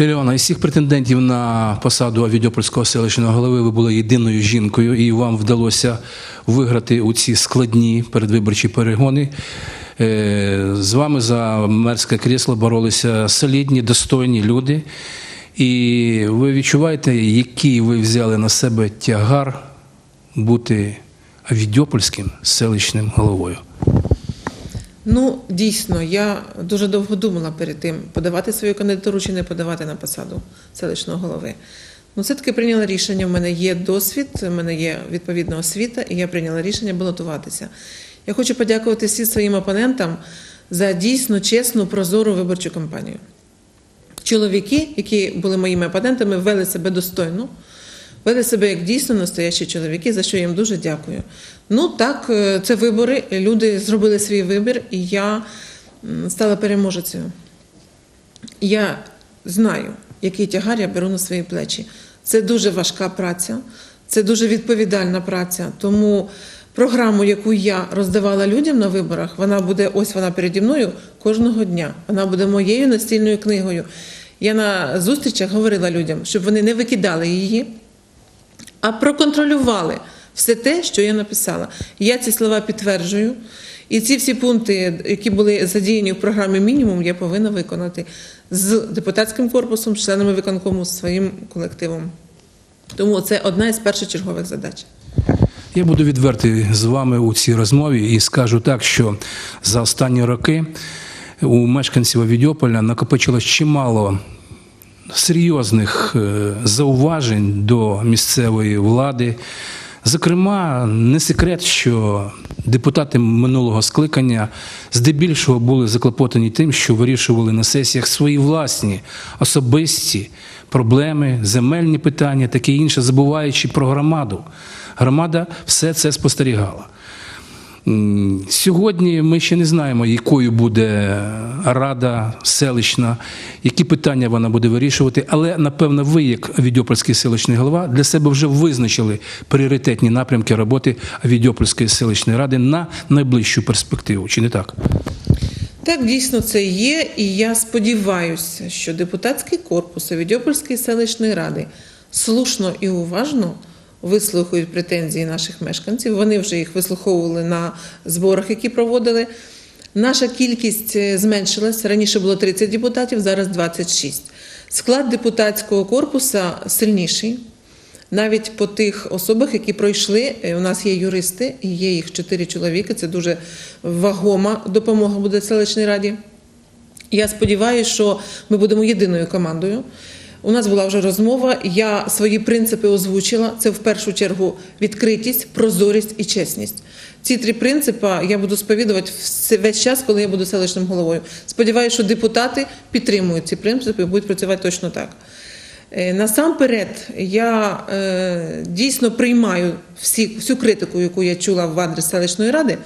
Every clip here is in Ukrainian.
Ліліана, із всіх претендентів на посаду Відьопольського селищного голови ви були єдиною жінкою, і вам вдалося виграти у ці складні передвиборчі перегони. Е, З вами за мерське крісло боролися солідні, достойні люди. І ви відчуваєте, який ви взяли на себе тягар бути Відьопольським селищним головою? Ну, дійсно, я дуже довго думала перед тим, подавати свою кандидатуру чи не подавати на посаду селищного голови. Ну, все-таки прийняла рішення. В мене є досвід, в мене є відповідна освіта, і я прийняла рішення балотуватися. Я хочу подякувати всім своїм опонентам за дійсно чесну, прозору виборчу кампанію. Чоловіки, які були моїми опонентами, вели себе достойно, вели себе як дійсно настоящі чоловіки, за що я їм дуже дякую. Ну так, е, це вибори. Люди зробили свій вибір, і я стала переможецею. Я знаю, який тягар я беру на свої плечі. Це дуже важка праця, це дуже відповідальна праця. Тому програму, яку я роздавала людям на виборах, вона буде ось вона переді мною кожного дня. Вона буде моєю настільною книгою. Я на зустрічах говорила людям, щоб вони не викидали її, а проконтролювали все те, що я написала. Я ці слова підтверджую. І ці всі пункти, які були задіяні в програмі мінімум, я повинна виконати з депутатським корпусом, членами виконкому, своїм колективом. Тому це одна із першочергових задач. Я буду відвертий з вами у цій розмові і скажу так, що за останні роки у мешканців Авідіополя накопичилось чимало серйозних е, зауважень до місцевої влади. Зокрема, не секрет, що депутати минулого скликання здебільшого були заклопотані тим, що вирішували на сесіях свої власні особисті проблеми, земельні питання, таке інше, забуваючи про громаду. Громада все це спостерігала. Сьогодні ми ще не знаємо, якою буде рада селищна, які питання вона буде вирішувати, але напевно, ви, як Відьопольський селищний голова, для себе вже визначили пріоритетні напрямки роботи Відьопольської селищної ради на найближчу перспективу. Чи не так? Так, дійсно це є, і я сподіваюся, що депутатський корпус Авідіопольської селищної ради слушно і уважно вислухають претензії наших мешканців. Вони вже їх вислуховували на зборах, які проводили. Наша кількість е, зменшилась. Раніше було 30 депутатів, зараз 26. Склад депутатського корпусу сильніший. Навіть по тих особах, які пройшли, е, у нас є юристи, є їх чотири чоловіки. Це дуже вагома допомога буде селищній раді. Я сподіваюся, що ми будемо єдиною командою. У нас була вже розмова. Я свої принципи озвучила. Це в першу чергу відкритість, прозорість і чесність. Ці три принципи я буду сповідувати весь час, коли я буду селищним головою. Сподіваюся, що депутати підтримують ці принципи і будуть працювати точно так. Е, Насамперед, я е, дійсно приймаю всі, всю критику, яку я чула в адрес селищної ради,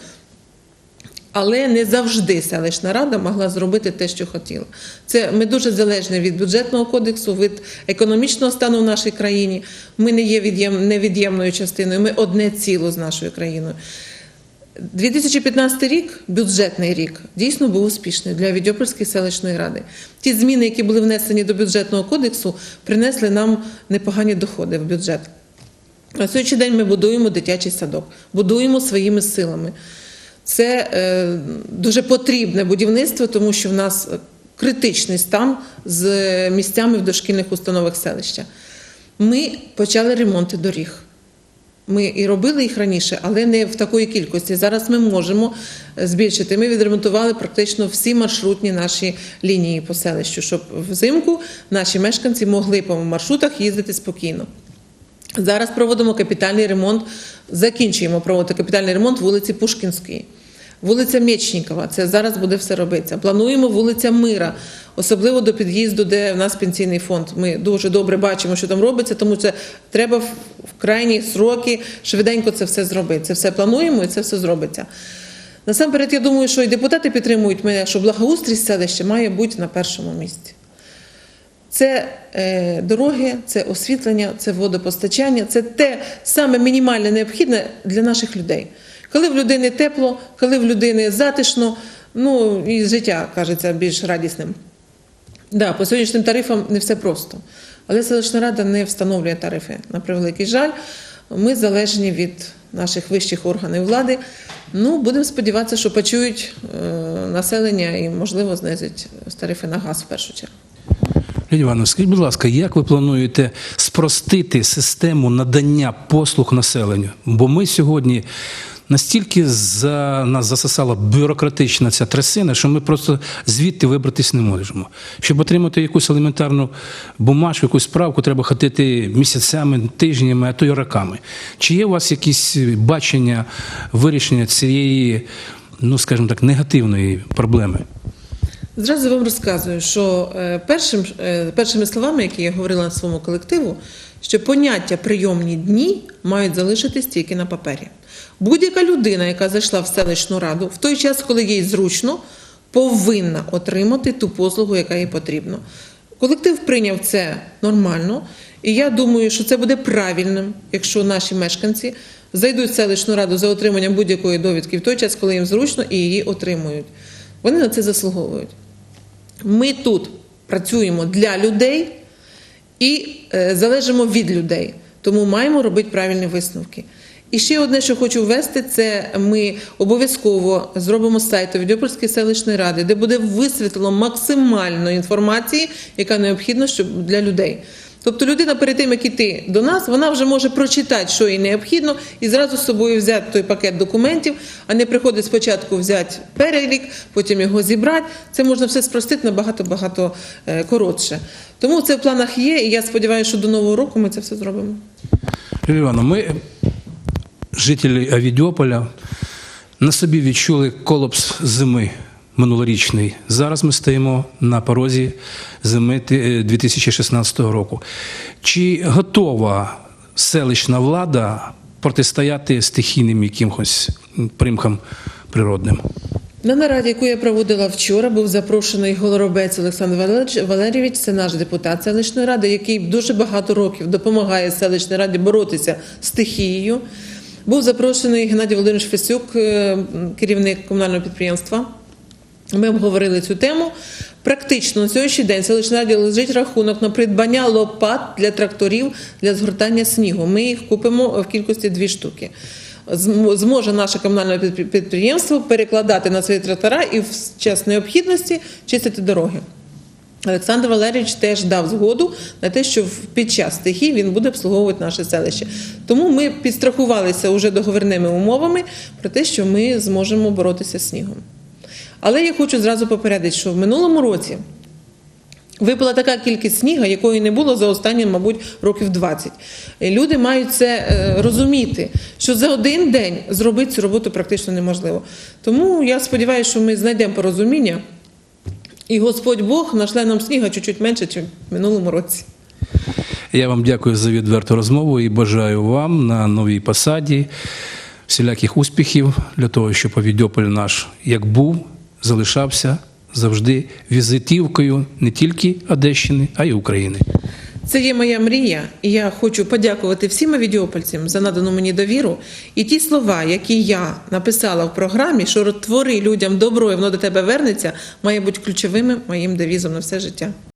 але не завжди селищна рада могла зробити те, що хотіла. Це ми дуже залежні від бюджетного кодексу, від економічного стану в нашій країні. Ми не є від'єм, невід'ємною частиною. Ми одне ціло з нашою країною. 2015 рік, бюджетний рік, дійсно був успішний для Відьопольської селищної ради. Ті зміни, які були внесені до бюджетного кодексу, принесли нам непогані доходи в бюджет. На сьогоднішній день ми будуємо дитячий садок, будуємо своїми силами. Це е, дуже потрібне будівництво, тому що в нас критичний стан з місцями в дошкільних установах селища. Ми почали ремонти доріг. Ми і робили їх раніше, але не в такої кількості. Зараз ми можемо збільшити. Ми відремонтували практично всі маршрутні наші лінії по селищу, щоб взимку наші мешканці могли по маршрутах їздити спокійно. Зараз проводимо капітальний ремонт, закінчуємо проводити капітальний ремонт вулиці Пушкінської. Вулиця Мєчнікова, це зараз буде все робитися. Плануємо вулиця Мира, особливо до під'їзду, де в нас пенсійний фонд. Ми дуже добре бачимо, що там робиться, тому це треба в крайні сроки швиденько це все зробити. Це все плануємо і це все зробиться. Насамперед, я думаю, що і депутати підтримують мене, що благоустрій селища має бути на першому місці. Це е, дороги, це освітлення, це водопостачання, це те саме мінімальне необхідне для наших людей. Коли в людини тепло, коли в людини затишно, ну і життя кажеться більш радісним. Да, по сьогоднішнім тарифам не все просто. Але селищна рада не встановлює тарифи. На превеликий жаль, ми залежні від наших вищих органів влади. Ну, будемо сподіватися, що почують е, населення і, можливо, знизять тарифи на газ в першу чергу. Івановна, скажіть, будь ласка, як ви плануєте спростити систему надання послуг населенню? Бо ми сьогодні настільки за нас засосала бюрократична ця трясина, що ми просто звідти вибратись не можемо. Щоб отримати якусь елементарну бумажку, якусь справку, треба ходити місяцями, тижнями, а то й роками. Чи є у вас якісь бачення вирішення цієї, ну скажімо так, негативної проблеми? Зразу вам розказую, що е, першим, е, першими словами, які я говорила на своєму колективу, що поняття прийомні дні мають залишитись тільки на папері. Будь-яка людина, яка зайшла в селищну раду, в той час, коли їй зручно, повинна отримати ту послугу, яка їй потрібна. Колектив прийняв це нормально, і я думаю, що це буде правильним, якщо наші мешканці зайдуть в селищну раду за отриманням будь-якої довідки в той час, коли їм зручно, і її отримують. Вони на це заслуговують. Ми тут працюємо для людей і е, залежимо від людей, тому маємо робити правильні висновки. І ще одне, що хочу ввести, це ми обов'язково зробимо сайт Відьопольської селищної ради, де буде висвітлено максимально інформації, яка необхідна щоб для людей. Тобто людина перед тим, як іти до нас, вона вже може прочитати, що їй необхідно, і зразу з собою взяти той пакет документів, а не приходить спочатку взяти перелік, потім його зібрати. Це можна все спростити набагато багато е, коротше. Тому це в планах є, і я сподіваюся, що до нового року ми це все зробимо. Юлія Івановна, ми, жителі Авідіополя, на собі відчули колапс зими минулорічний. Зараз ми стоїмо на порозі зими ти- 2016 року. Чи готова селищна влада протистояти стихійним якимось примхам природним? На нараді, яку я проводила вчора, був запрошений Голоробець Олександр Валерійович, це наш депутат селищної ради, який дуже багато років допомагає селищній раді боротися з стихією. Був запрошений Геннадій Володимирович Фесюк, е, керівник комунального підприємства. Ми обговорили цю тему. Практично на сьогоднішній день селищна раді лежить рахунок на придбання лопат для тракторів для згортання снігу. Ми їх купимо в кількості дві штуки. Зможе наше комунальне підпри- підприємство перекладати на свої трактора і в час необхідності чистити дороги. Олександр Валерійович теж дав згоду на те, що під час стихій він буде обслуговувати наше селище. Тому ми підстрахувалися уже договірними умовами про те, що ми зможемо боротися з снігом. Але я хочу зразу попередити, що в минулому році випала така кількість снігу, якої не було за останні, мабуть, років 20. Люди мають це е, розуміти, що за один день зробити цю роботу практично неможливо. Тому я сподіваюся, що ми знайдемо порозуміння. І Господь Бог нашле нам сніга чуть-чуть менше, ніж в минулому році. Я вам дякую за відверту розмову і бажаю вам на новій посаді всіляких успіхів для того, щоб Авідьополь наш як був, залишався завжди візитівкою не тільки Одещини, а й України. Це є моя мрія, і я хочу подякувати всім авідіопольцям за надану мені довіру. І ті слова, які я написала в програмі, що твори людям добро і воно до тебе вернеться, має бути ключовими моїм девізом на все життя.